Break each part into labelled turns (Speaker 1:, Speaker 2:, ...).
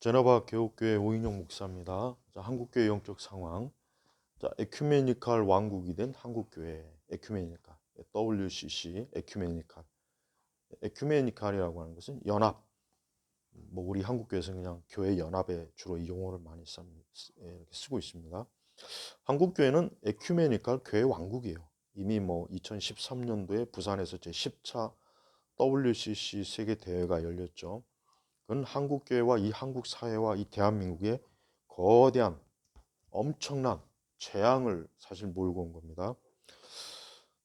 Speaker 1: 제너바 교육교회 오인영 목사입니다. 자, 한국교회 영적 상황. 자, 에큐메니칼 왕국이 된 한국교회 에큐메니칼 WCC 에큐메니칼 에큐메니칼이라고 하는 것은 연합. 뭐 우리 한국교회에서는 그냥 교회 연합에 주로 이 용어를 많이 씁- 예, 쓰고 있습니다. 한국교회는 에큐메니칼 교회 왕국이에요. 이미 뭐 2013년도에 부산에서 제 10차 WCC 세계 대회가 열렸죠. 그건 한국 교회와 이 한국 사회와 이 대한민국의 거대한 엄청난 재앙을 사실 몰고 온 겁니다.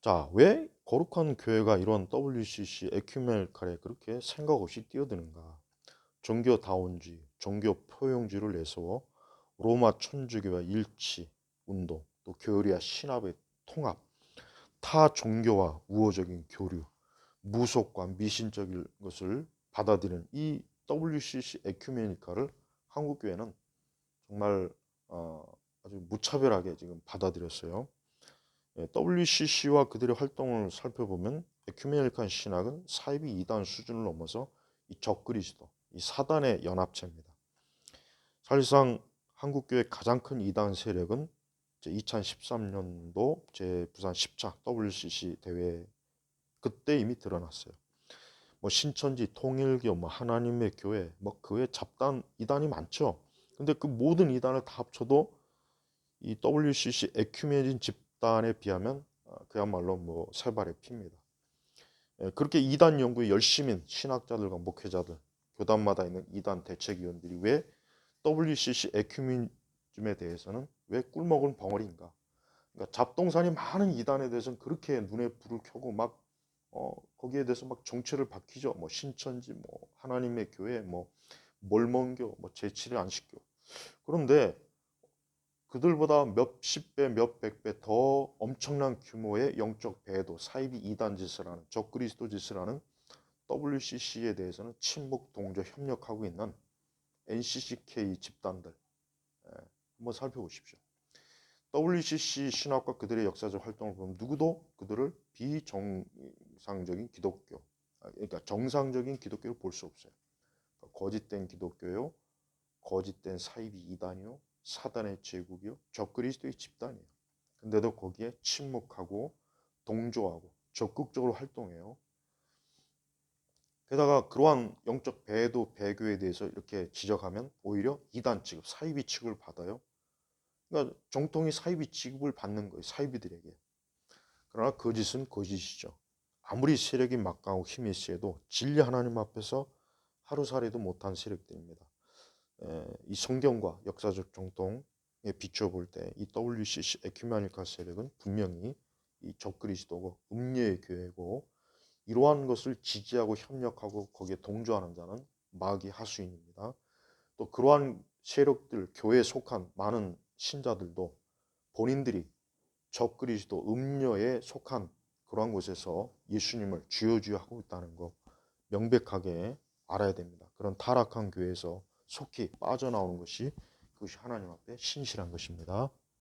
Speaker 1: 자, 왜 거룩한 교회가 이런 WCC 에큐메니칼에 그렇게 생각 없이 뛰어드는가? 종교 다원주의, 종교 포용주의를 내세워 로마 천주교와 일치 운동, 또 교리와 신합의 통합, 타 종교와 우호적인 교류, 무속과 미신적인 것을 받아들이는 이 WCC 에큐메니카를 한국 교회는 정말 어, 아주 무차별하게 지금 받아들였어요. 예, WCC와 그들의 활동을 살펴보면 에큐메니칸 신학은 사이비 이단 수준을 넘어서 이 적그리스도, 이 사단의 연합체입니다. 사실상 한국 교회 가장 큰 이단 세력은 2013년도 제 부산 10차 WCC 대회 그때 이미 드러났어요. 뭐 신천지, 통일교, 뭐 하나님의 교회, 뭐 그 외 잡단 이단이 많죠. 근데 그 모든 이단을 다 합쳐도 이 WCC 에큐메닌 집단에 비하면 어, 그야말로 뭐 세발의 피입니다. 예, 그렇게 이단 연구에 열심인 신학자들과 목회자들, 교단마다 있는 이단 대책위원들이 왜 WCC 에큐미즘에 대해서는 왜 꿀먹은 벙어리인가? 그러니까 잡동사니 많은 이단에 대해서는 그렇게 눈에 불을 켜고 막 어, 거기에 대해서 막 정체를 밝히죠. 뭐 신천지, 뭐 하나님의 교회, 뭐 몰몬교, 뭐 제7일 안식교. 그런데 그들보다 몇십 배, 몇백 배 더 엄청난 규모의 영적 배도, 사이비 이단 짓을 하는 적그리스도 짓을 하는 WCC에 대해서는 친목 동조 협력하고 있는 NCCK 집단들 예, 한번 살펴보십시오. WCC 신학과 그들의 역사적 활동을 보면 누구도 그들을 비정 상적인 기독교, 아, 그러니까 정상적인 기독교로 볼수 없어요. 그러니까 거짓된 기독교요, 거짓된 사이비 이단이요, 사단의 제국이요, 적그리스도의 집단이에요. 근데도 거기에 침묵하고 동조하고 적극적으로 활동해요. 게다가 그러한 영적 배도 배교에 대해서 이렇게 지적하면 오히려 이단 취급, 사이비 취급을 받아요. 그러니까 정통이 사이비 취급을 받는 거예요. 사이비들에게. 그러나 거짓은 거짓이죠. 아무리 세력이 막강하고 힘이 세도 진리 하나님 앞에서 하루살이도 못한 세력들입니다. 에, 이 성경과 역사적 정통에 비춰 볼 때 이 WCC 에큐메니카 세력은 분명히 이 적그리스도고 음녀의 교회고 이러한 것을 지지하고 협력하고 거기에 동조하는 자는 마귀 하수인입니다. 또 그러한 세력들 교회에 속한 많은 신자들도 본인들이 적그리스도 음녀에 속한 그러한 곳에서 예수님을 주여 주여 하고 있다는 거 명백하게 알아야 됩니다. 그런 타락한 교회에서 속히 빠져나오는 것이 그것이 하나님 앞에 신실한 것입니다.